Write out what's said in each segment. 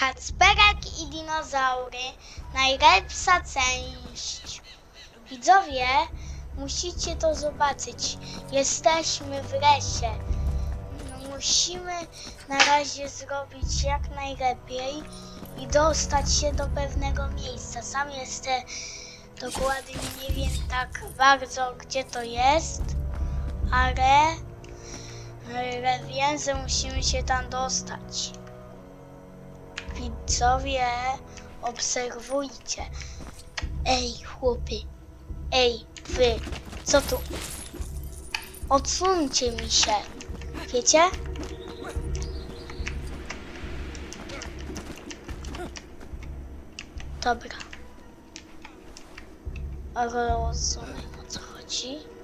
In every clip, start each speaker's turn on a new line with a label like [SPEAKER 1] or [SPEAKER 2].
[SPEAKER 1] Kacperek i dinozaury. Najlepsza część. Widzowie, musicie to zobaczyć. Jesteśmy w lesie. No, musimy na razie zrobić jak najlepiej i dostać się do pewnego miejsca. Sam jestem dokładnie nie wiem tak bardzo gdzie to jest, ale, ale wiem, że musimy się tam dostać. Widzowie, obserwujcie. Ej, chłopy. Ej, wy. Co tu? Odsuńcie mi się. Wiecie? Dobra. Rozumiem o co chodzi.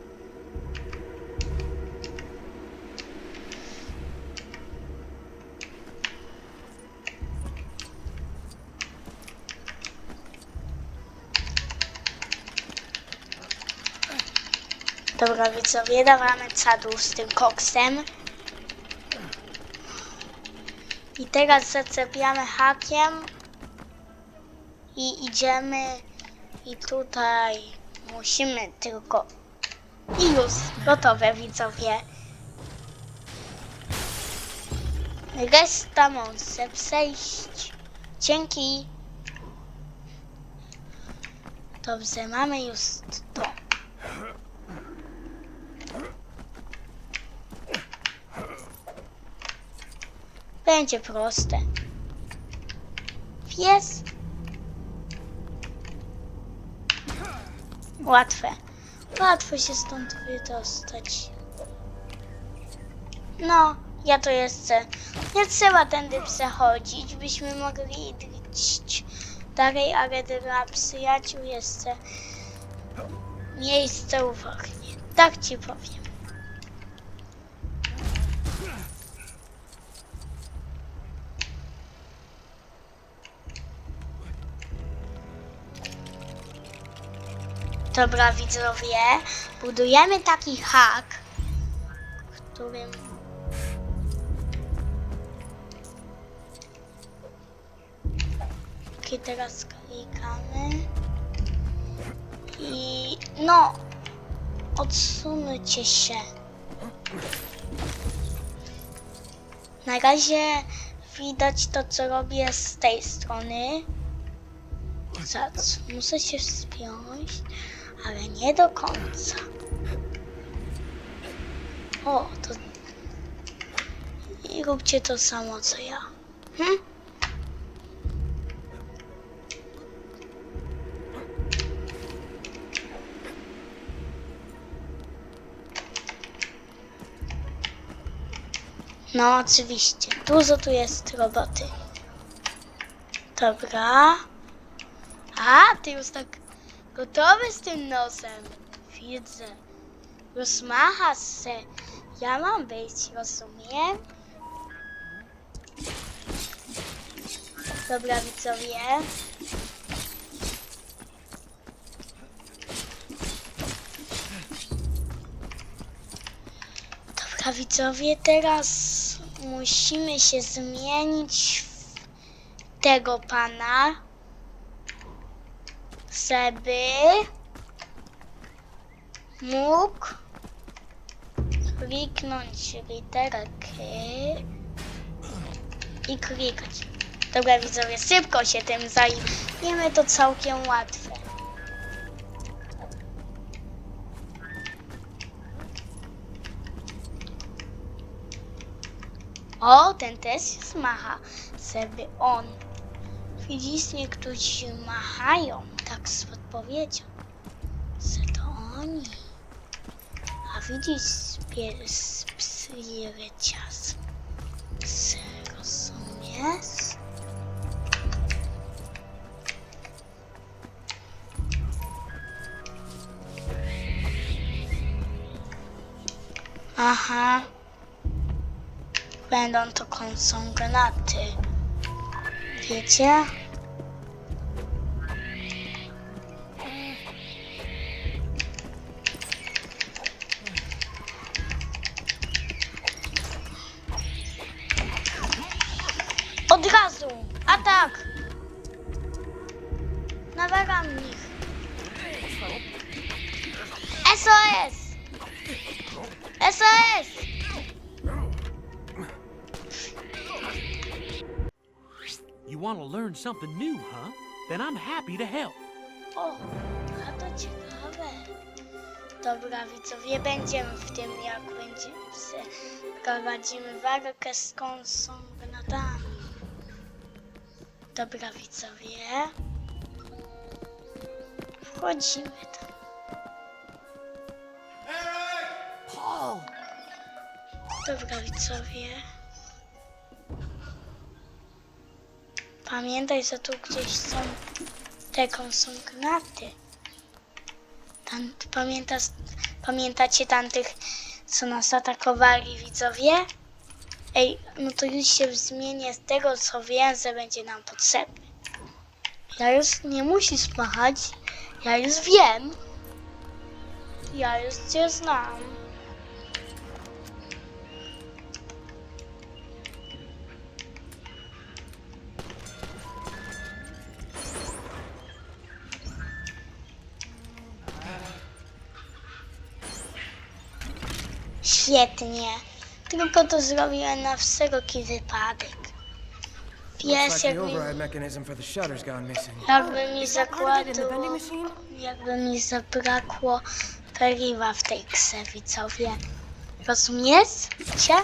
[SPEAKER 1] Dobra, widzowie, dawamy czadu z tym koksem. I teraz zaczepiamy hakiem i idziemy i tutaj musimy tylko i już gotowe widzowie. Reszta może przejść. Dzięki. Dobrze, mamy już to. Będzie proste. Pies. Łatwe. Łatwo się stąd wydostać. No, ja to jeszcze. Nie trzeba tędy przechodzić, byśmy mogli iść dalej, ale dla przyjaciół jeszcze miejsce uwagnie. Tak ci powiem. Dobra, widzowie, budujemy taki hak, którym I teraz klikamy i no, odsunącie się. Na razie widać to, co robię z tej strony. Zaraz, muszę się wspiąć, ale nie do końca. O, to... I róbcie to samo, co ja. Hm? No, oczywiście. Dużo tu jest roboty. Dobra. A, ty już tak gotowy z tym nosem. Widzę. Rozmachasz się. Ja mam być, rozumiem? Dobra, widzowie. Dobra, widzowie, teraz musimy się zmienić w tego pana, żeby mógł kliknąć literę K i klikać. Dobra, widzowie, szybko się tym zajmiemy, to całkiem łatwe. O, ten też się macha, żeby on. Widzisz, niektórzy machają, tak z podpowiedzią, że to oni. A widzisz, pies psyry cias. Rozumiesz? Aha. Będą to konsognaty. Wiecie?
[SPEAKER 2] Want to learn something new, huh? Then I'm happy to help.
[SPEAKER 1] O, a to ciekawe. Dobra, widzowie, będziemy w tym, jak będziemy prowadzimy walkę z konsumpnatami. Dobra, widzowie. Wchodzimy tam.
[SPEAKER 2] Paul!
[SPEAKER 1] Dobra, widzowie. Pamiętaj, że tu gdzieś są te konsumgnaty. Tam, pamiętasz, pamiętacie tamtych, co nas atakowali, widzowie? Ej, no to już się zmienię z tego, co wiem, że będzie nam potrzebny. Ja już nie musisz machać. Ja już wiem. Ja już cię znam. świetnie. Tylko to zrobiłem na wszelki wypadek. Pies jakby, jakby mi zakładło, jakby mi zabrakło periwa w tej krzewicowie. Rozumiesz? Cię?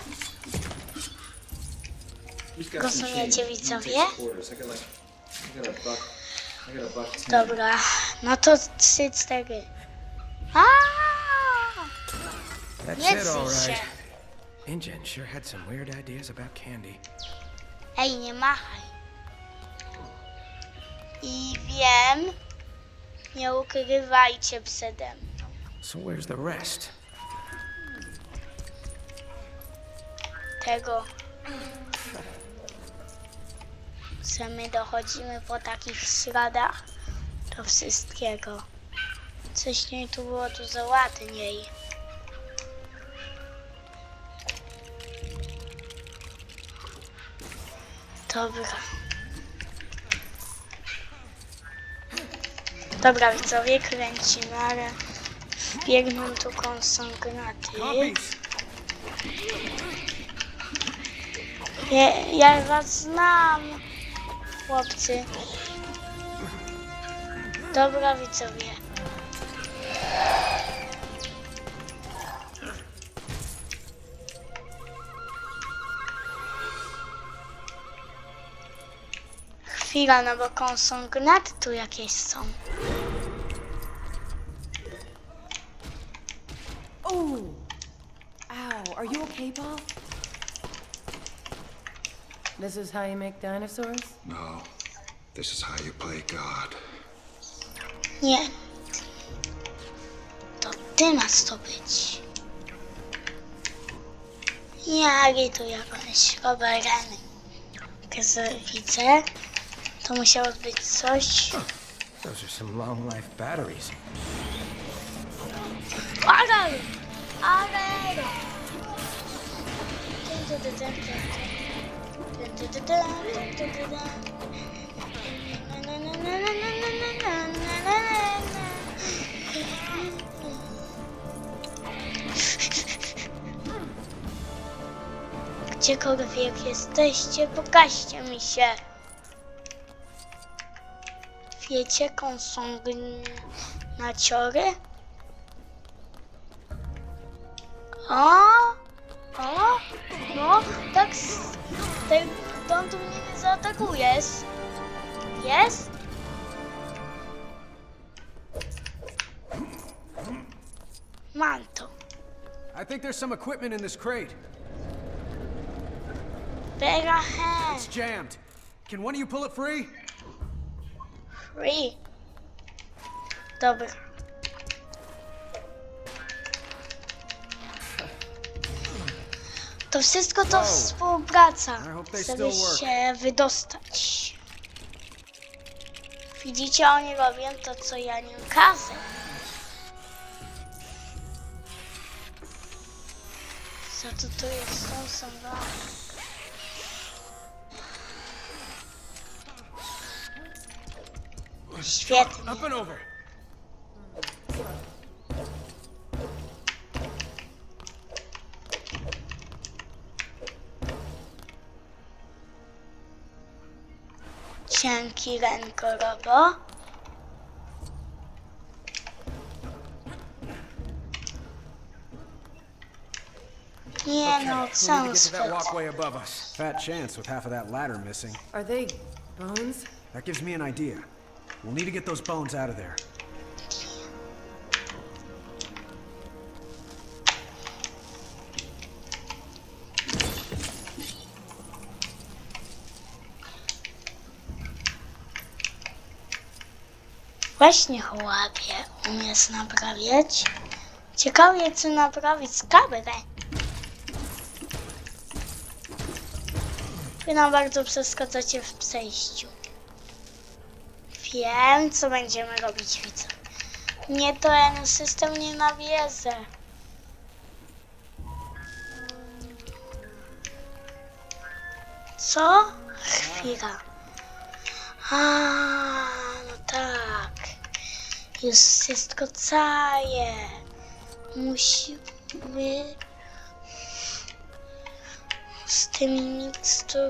[SPEAKER 1] Rozumiecie widzowie? Dobra, no to 3-4. Aaaa!
[SPEAKER 3] That's
[SPEAKER 1] Nie
[SPEAKER 3] it, all
[SPEAKER 1] drzyj się.
[SPEAKER 3] right. InGen sure had some weird ideas about candy.
[SPEAKER 1] Ej, nie machaj. I wiem, nie ukrywajcie przede mną.
[SPEAKER 3] So where's the rest?
[SPEAKER 1] tego, że my dochodzimy po takich śladach do wszystkiego. Wcześniej tu było dużo ładniej. Dobra. Dobra, widzowie, kręcimy, ale biegną tu.
[SPEAKER 2] Copies!
[SPEAKER 1] Ja, ja was znam, chłopcy. Dobra, widzowie. Chwila, no bo konsygnaty tu jakieś są.
[SPEAKER 4] Oh! Ow, are you okay, Paul? This is how you make dinosaurs?
[SPEAKER 5] No. This is how you play God.
[SPEAKER 1] Nie. To ty masz to być. Jaki tu jakąś oberany. Widzę, to musiało być coś.
[SPEAKER 3] Those are some long life batteries.
[SPEAKER 1] Aral! Aral! Gdzie kogowie jesteście? Pokażcie mi się! Wiecie? O, o, no, tak, s- ten, on tu mnie nie zaatakujesz. Jest? Mam to.
[SPEAKER 6] I think there's some equipment in this crate.
[SPEAKER 1] Bega
[SPEAKER 6] It's jammed. Can one of you pull it free?
[SPEAKER 1] Free. Dobra. To wszystko to współpraca, żeby się wydostać. Widzicie, oni robią to, co ja nie każę. Co to tu jest? Są są Świetnie.
[SPEAKER 3] Up and over.
[SPEAKER 1] Dzięki rękorobo. Nie no,
[SPEAKER 3] We need to
[SPEAKER 1] całą
[SPEAKER 3] that walkway above us.
[SPEAKER 6] Fat chance with half of that ladder missing.
[SPEAKER 4] Are they bones?
[SPEAKER 6] That gives me an idea. We'll need to get those bones out of there.
[SPEAKER 1] Właśnie chłopie umiesz naprawiać. Ciekawie, co naprawić kamerę. Wy nam bardzo przeszkadzacie w przejściu. Wiem, co będziemy robić, widzę. Nie ten system nie nawierzę. Co? Chwila. A, no tak. Już wszystko całe. Musimy z tymi miksturkami.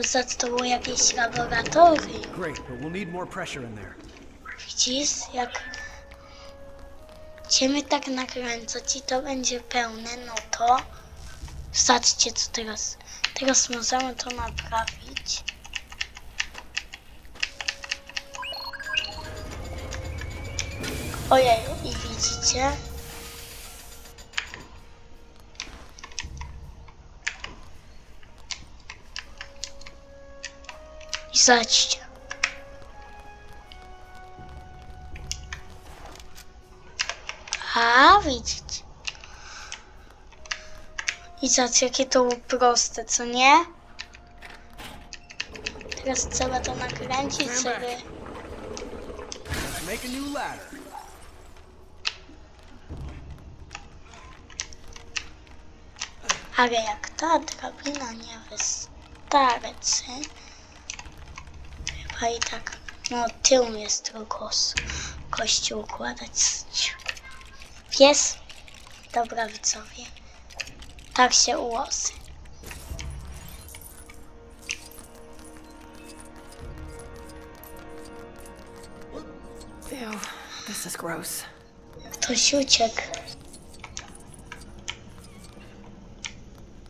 [SPEAKER 1] Za to było jakieś laboratorium.
[SPEAKER 6] Great, but we'll need more pressure in there.
[SPEAKER 1] Widzisz, jak ciemy tak nakręcać i to będzie pełne, no to zobaczcie co teraz. Teraz możemy to naprawić. Ojej, i widzicie? I zobaczcie. A, widzicie. I zobaczcie, jakie to było proste, co nie? Teraz trzeba to nakręcić sobie. Ale jak ta drabina nie wystarczy, chyba i tak, no tył jest tylko kości układać. Jest? Dobra widzowie. Tak się ułoży.
[SPEAKER 4] Ew, this is gross.
[SPEAKER 1] Ktoś uciekł.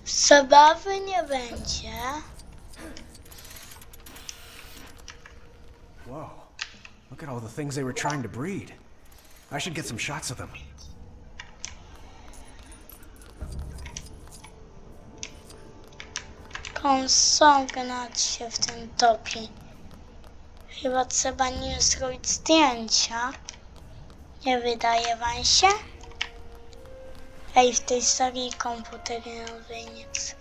[SPEAKER 1] Zabawy nie będzie.
[SPEAKER 6] Whoa. Look at all the things they were trying to breed. I should get some shots of them.
[SPEAKER 1] Trzeba nim zrobić zdjęcia. Nie wydaje wam się? Ej, w tej serii nie chcę.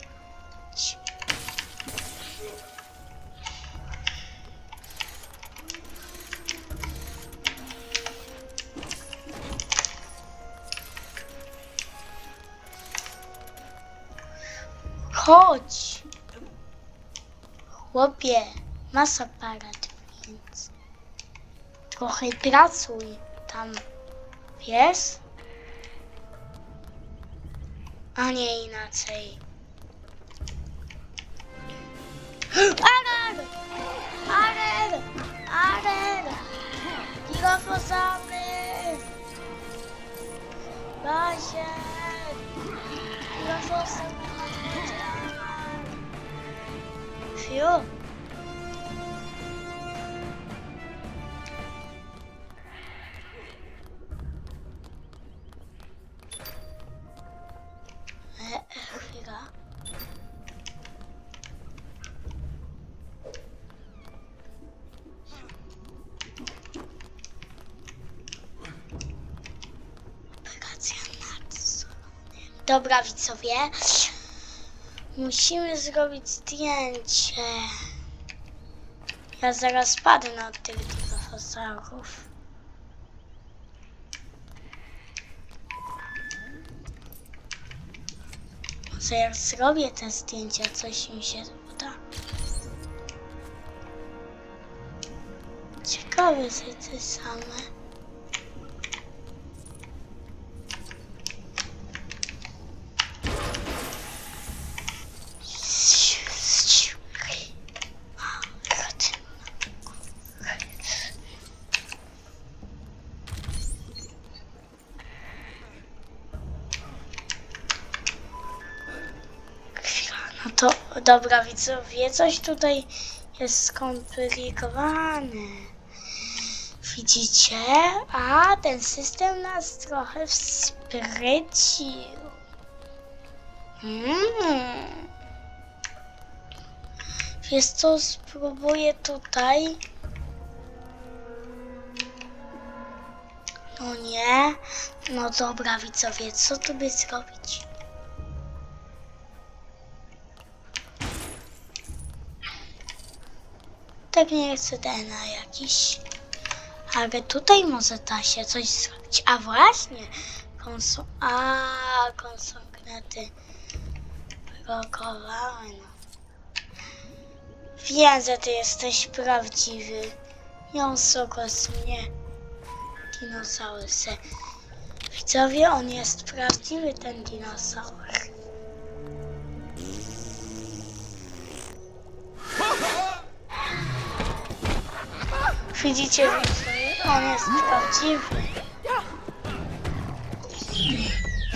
[SPEAKER 1] Chodź! Chłopie, masz aparat, więc trochę pracuj tam, wiesz? A nie inaczej. Arer! Arer! Arer! Girafosaury! Bazie! Girafosaury! Fiu! E, e, chwila. Operacja nadzoru. Dobra widzowie, musimy zrobić zdjęcie. Ja zaraz padnę od tych dinozaurów. Może jak zrobię te zdjęcia, coś mi się uda. ciekawe są te same. Dobra widzowie, coś tutaj jest skomplikowane. Widzicie? A ten system nas trochę wsprycił. Mm. Wiesz co, spróbuję tutaj. No nie. No dobra widzowie, co tu by zrobić? Tak nie chcę DNA jakiś. Ale tutaj może da się coś zrobić. A właśnie! Konso... A, konsokrety. Blokowały, no. Wiem, że ty jesteś prawdziwy. Ją sokos mnie. Dinosaurusy. Widzowie, on jest prawdziwy, ten dinozaur. Widzicie, widzowie, on jest prawdziwy.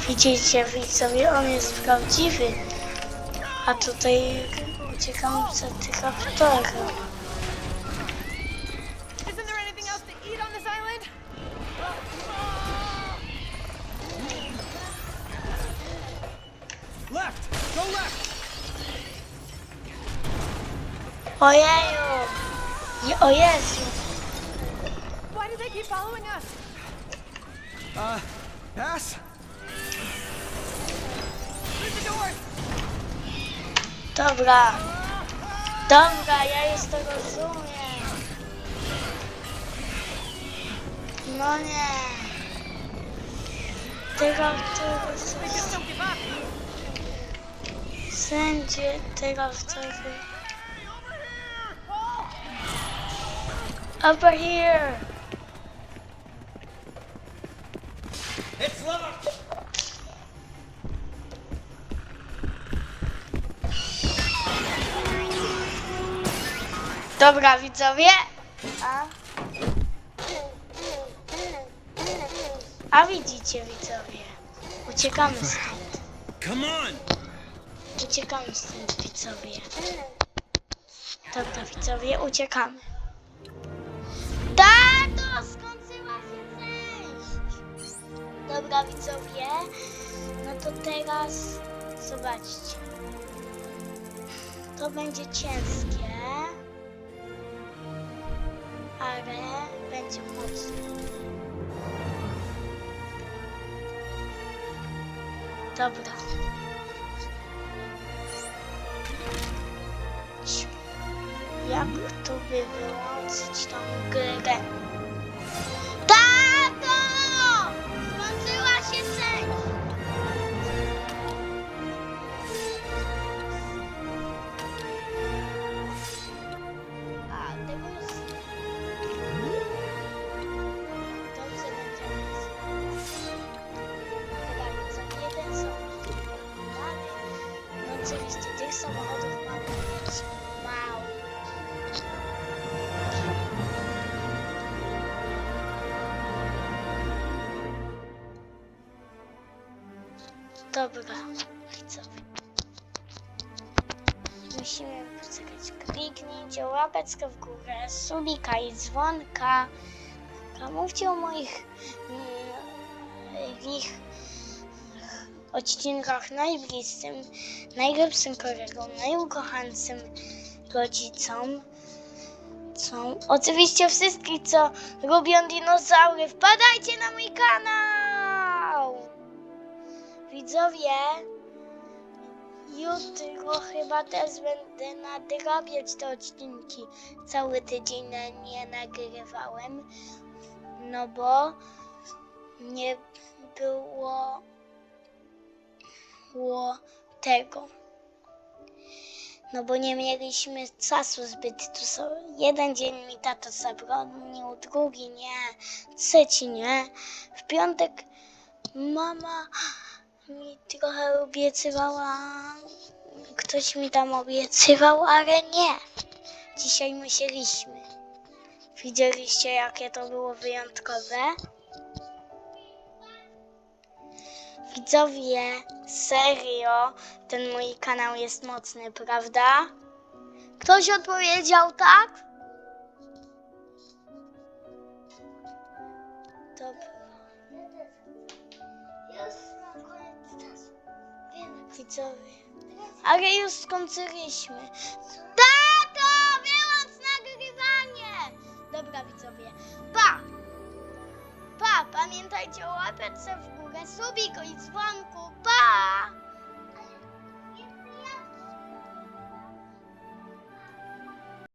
[SPEAKER 1] Widzicie, widzowie, on jest prawdziwy. A tutaj uciekamy przed traktorem.
[SPEAKER 4] Isn't there anything else keep following us?
[SPEAKER 3] Uh, pass?
[SPEAKER 4] Through the doors!
[SPEAKER 1] Dobra. Dobra, ja już to rozumiem. No nie. Tego autobusu.
[SPEAKER 4] Just don't give up.
[SPEAKER 1] Sędzie tego autobusu. Over here. Dobra, widzowie. A? A widzicie, widzowie. Uciekamy stąd.
[SPEAKER 3] Come on!
[SPEAKER 1] Uciekamy stąd, widzowie. Dobra, widzowie, uciekamy. Dobra, widzowie. No to teraz zobaczcie. To będzie ciężkie, ale będzie mocne. Dobra. Jak tu by wyłączyć tą grę? Dobra, widzowie. Musimy poczekać. Kliknijcie łapeczkę w górę, subika i dzwonka. Mówcie o moich mm, ich odcinkach najbliższym, najlepszym kolegom, najukochańszym rodzicom. Są oczywiście wszystkich, co lubią dinozaury. Wpadajcie na mój kanał! Widzowie, jutro chyba też będę nadrabiać te odcinki. Cały tydzień nie nagrywałem, no bo nie było, było tego. No bo nie mieliśmy czasu zbyt dużo. Jeden dzień mi tato zabronił, drugi nie, trzeci nie. W piątek mama mi trochę obiecywała. Ktoś mi tam obiecywał, ale nie. Dzisiaj musieliśmy. Widzieliście, jakie to było wyjątkowe? Widzowie, serio, ten mój kanał jest mocny, prawda? Ktoś odpowiedział tak? Widzowie. Ale już skończyliśmy. Tato, wyłącz nagrywanie! Dobra, widzowie. Pa! Pa! Pamiętajcie o łapce w górę, subiko i dzwonku. Pa!